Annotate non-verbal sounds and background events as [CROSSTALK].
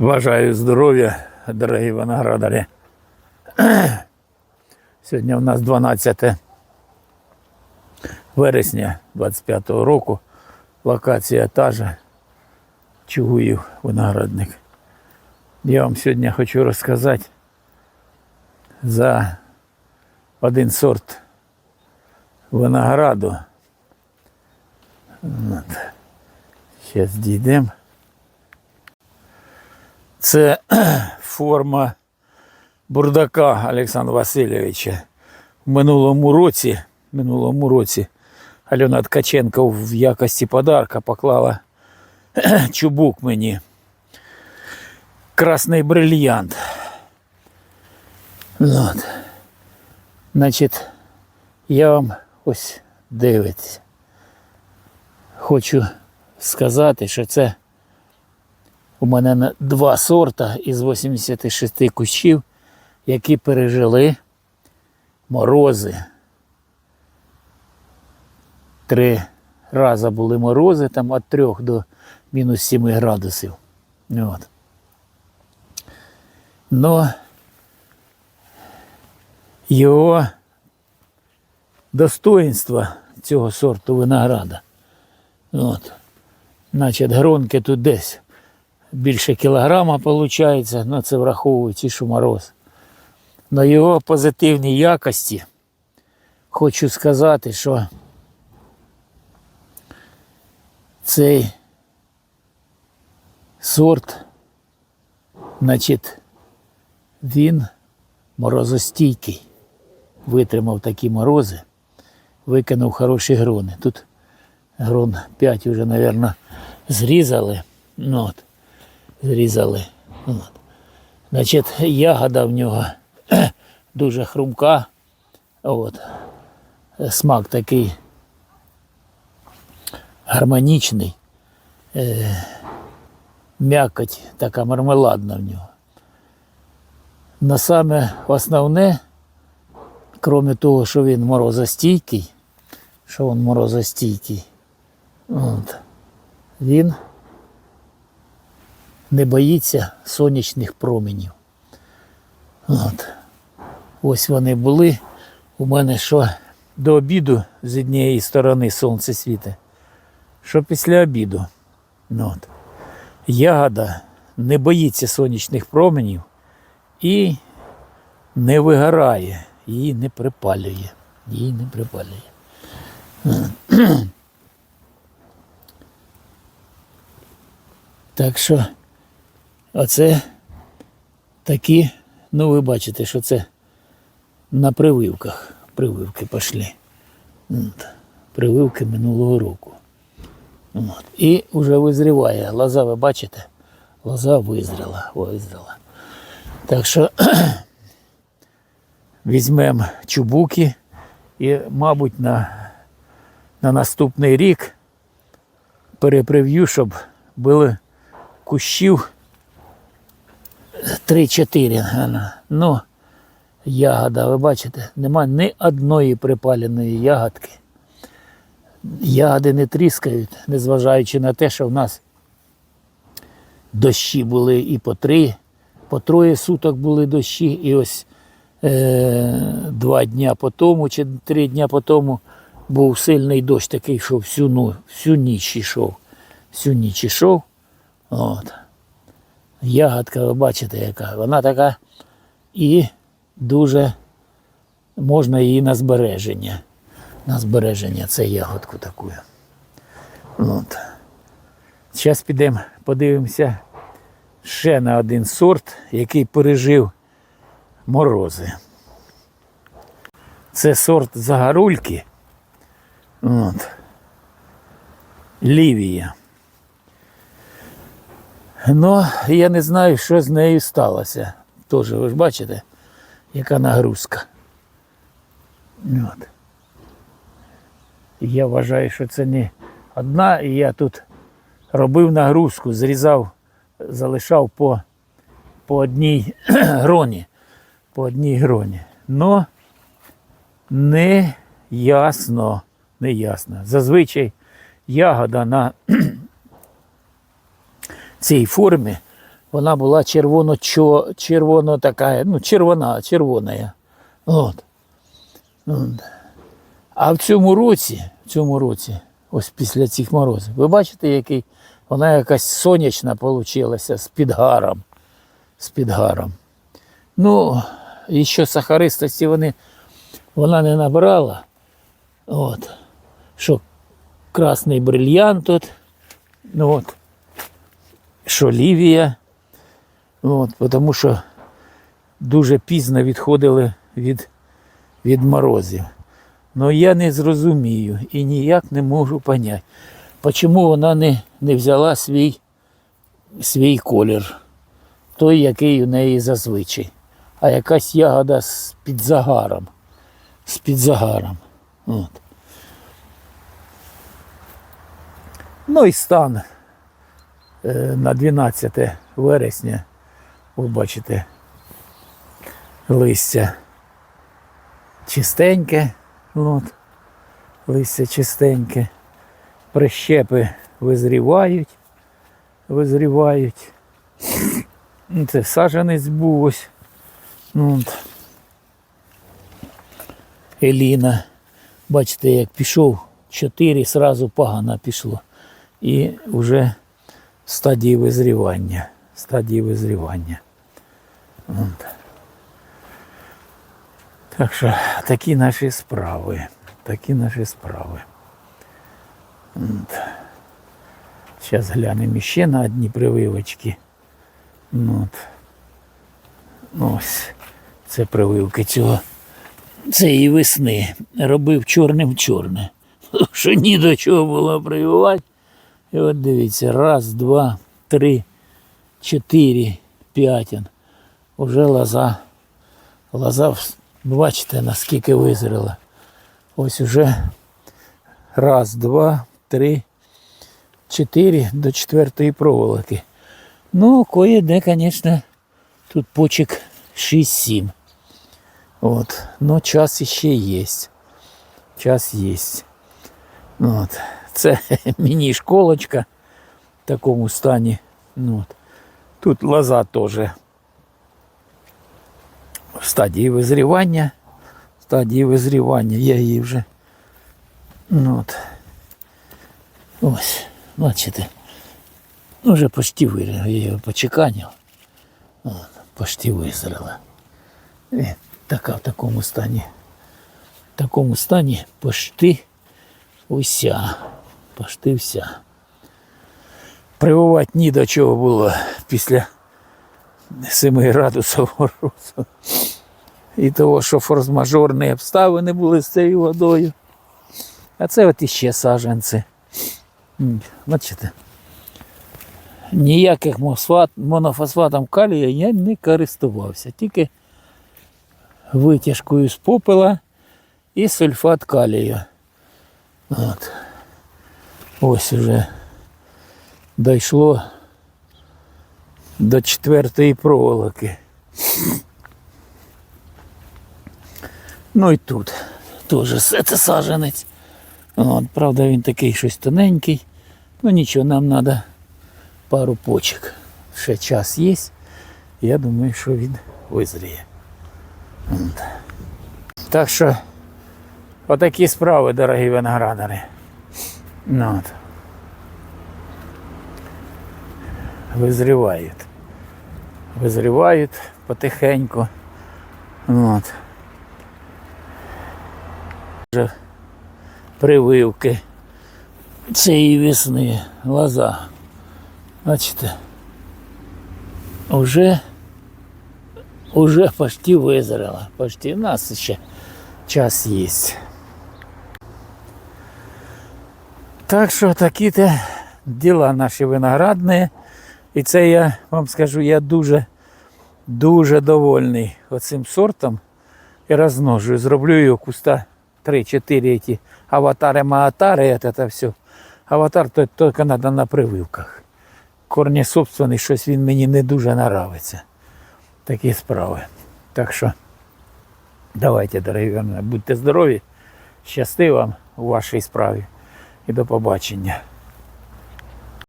Бажаю здоров'я, дорогі виноградарі. [CLEARS THROAT] Сьогодні у нас 12 вересня 25 року. Локація та же. Чугуїв виноградник. Я вам сьогодні хочу розказати за один сорт винограду. Зараз дійдемо. Це [CLEARS THROAT] форма бурдака Олександра Васильовича. В минулому році, минулому році Альона Ткаченко в якості подарка поклала [CLEARS THROAT] чубук мені. Красний брильянт. Ну От. Значить, я вам ось дивиться. Хочу сказати, що це у мене два сорта із 86 кущів, які пережили морози. Три рази були морози, там від 3 до мінус 7 градусів. От. Но його достоинство цього сорту винограда. От. Значить, гронки тут десь більше кілограма виходить, ну це враховуючи, що мороз. На його позитивній якості хочу сказати, що цей сорт, значить, він морозостійкий. Витримав такі морози, викинув хороші грони. Тут грон 5 вже, мабуть, зрізали. Ну, от, зрізали. От. Значить, ягода в нього [CLEARS THROAT] дуже хрумка. От. Смак такий гармонічний. Е, м'якоть така мармеладна в нього. На саме основне, крім того, що він морозостійкий, що він морозостійкий, от, він не боїться сонячних променів. От. Ось вони були. У мене що до обіду з однієї сторони сонце світить, що після обіду. От. Ягода не боїться сонячних променів і не вигорає, її не припалює. Її не припалює. [CLEARS THROAT] Так що оце такі, ну ви бачите, що це на прививках. Прививки пішли. От, прививки минулого року. От. І вже визріває. Лоза, ви бачите? Лоза визріла, визріла. Так що [CLEARS THROAT] візьмемо чубуки і, мабуть, на, на наступний рік переприв'ю, щоб були кущів 3-4. Ну, ягода, ви бачите, нема ні одної припаленої ягодки. Ягоди не тріскають, незважаючи на те, що в нас дощі були і по три, по троє суток були дощі, і ось е, два дня по тому чи три дня по тому був сильний дощ такий, що всю, ну, всю ніч йшов. Всю ніч йшов. От. Ягодка, ви бачите, яка. Вона така і дуже можна її на збереження. На збереження це ягодку таку. От. Зараз підемо, подивимося ще на один сорт, який пережив морози. Це сорт загорульки. От. Лівія. Ну, я не знаю, що з нею сталося. Тоже, ви ж бачите, яка нагрузка. От. Я вважаю, що це не одна, і я тут робив нагрузку, зрізав, залишав по, по одній [CLEARS THROAT] гроні. По одній гроні. Но не ясно, не ясно. Зазвичай ягода на [CLEARS THROAT] цій формі вона була червоно, червоно така, ну, червона, червона. От. А в цьому році, в цьому році, ось після цих морозів, ви бачите, який вона якась сонячна получилася з підгаром. З підгаром. Ну, і що сахаристості вони, вона не набрала. От. Що красний брильянт тут. Ну, от. Що лівія. От, тому що дуже пізно відходили від, від морозів. Ну я не зрозумію і ніяк не можу поняти, чому вона не, не взяла свій, свій колір, той, який у неї зазвичай. А якась ягода з під загаром. З під загаром. От. Ну і стан на 12 вересня, ви бачите, листя чистеньке, от, листя чистеньке, прищепи визрівають, визрівають. Ну, Це саженець був ось. От. Еліна. Бачите, як пішов, чотири сразу погано пішло. І вже стадії визрівання. Стадії визрівання. От. Так що такі наші справи. Такі наші справи. Зараз глянемо ще на одні прививочки. От. Ось. Це прививки цього. Цієї весни. Робив чорним чорне. [LAUGHS] Що ні до чого було прививати. І от дивіться, раз, два, три, чотири, п'ять. Уже лоза. Лоза, бачите, наскільки визріла. Ось уже раз, два, три, чотири до четвертої проволоки. Ну, кое-де, звісно, тут почек 6-7. От. Но час ще є. Час є. От. Це [LAUGHS] міні-школочка в такому стані. Ну, От. Тут лоза теж в стадії визрівання. В стадії визрівання я її вже. Ну, от. Ось, бачите. Уже почти вирила, я його почеканив. От, почти визрела. І така в такому стані. В такому стані почти уся. Почти вся. Прививати ні до чого було після 7 градусів морозу. І того, що форс-мажорні обставини були з цією водою. А це от іще саджанці. М, Бачите? Ніяких монофосфатом калія я не користувався. Тільки витяжкою з попела і сульфат калію. От. Ось уже дійшло до четвертої проволоки. Ну і тут теж все це саженець. От, правда, він такий щось тоненький. Ну нічого, нам треба пару почек. Ще час є. Я думаю, що він визріє. Так що отакі справи, дорогі виноградари. От. Визрівають. Визрівають потихеньку. От. Вже прививки цієї весни лоза. Бачите, уже, уже почти визрела. Почти. У нас ще час є. Так що такі те діла наші виноградні. І це я вам скажу, я дуже, дуже довольний оцим сортом. І розмножую. Зроблю його куста 3-4 ті аватари, маатари, це все. Аватар то тільки треба на прививках. Корні собственний, щось він мені не дуже нравиться. Такі справи. Так що давайте, дорогі будьте здорові, щасти вам у вашій справі і до побачення.